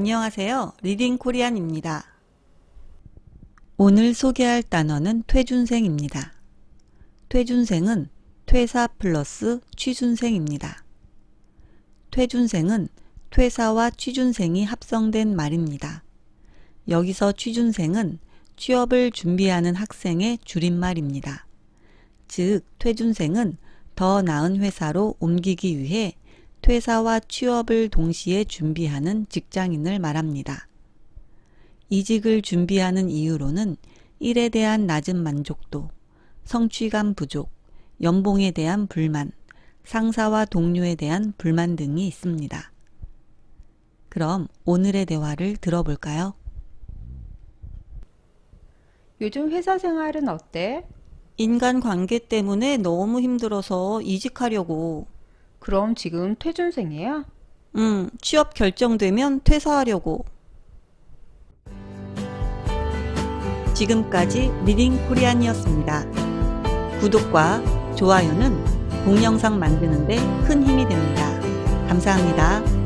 안녕하세요. 리딩 코리안입니다. 오늘 소개할 단어는 퇴준생입니다. 퇴준생은 퇴사 플러스 취준생입니다. 퇴준생은 퇴사와 취준생이 합성된 말입니다. 여기서 취준생은 취업을 준비하는 학생의 줄임말입니다. 즉, 퇴준생은 더 나은 회사로 옮기기 위해 퇴사와 취업을 동시에 준비하는 직장인을 말합니다. 이직을 준비하는 이유로는 일에 대한 낮은 만족도, 성취감 부족, 연봉에 대한 불만, 상사와 동료에 대한 불만 등이 있습니다. 그럼 오늘의 대화를 들어볼까요? 요즘 회사 생활은 어때? 인간 관계 때문에 너무 힘들어서 이직하려고. 그럼 지금 퇴준생이야? 음, 취업 결정되면 퇴사하려고. 지금까지 리딩 코리안이었습니다. 구독과 좋아요는 동영상 만드는데 큰 힘이 됩니다. 감사합니다.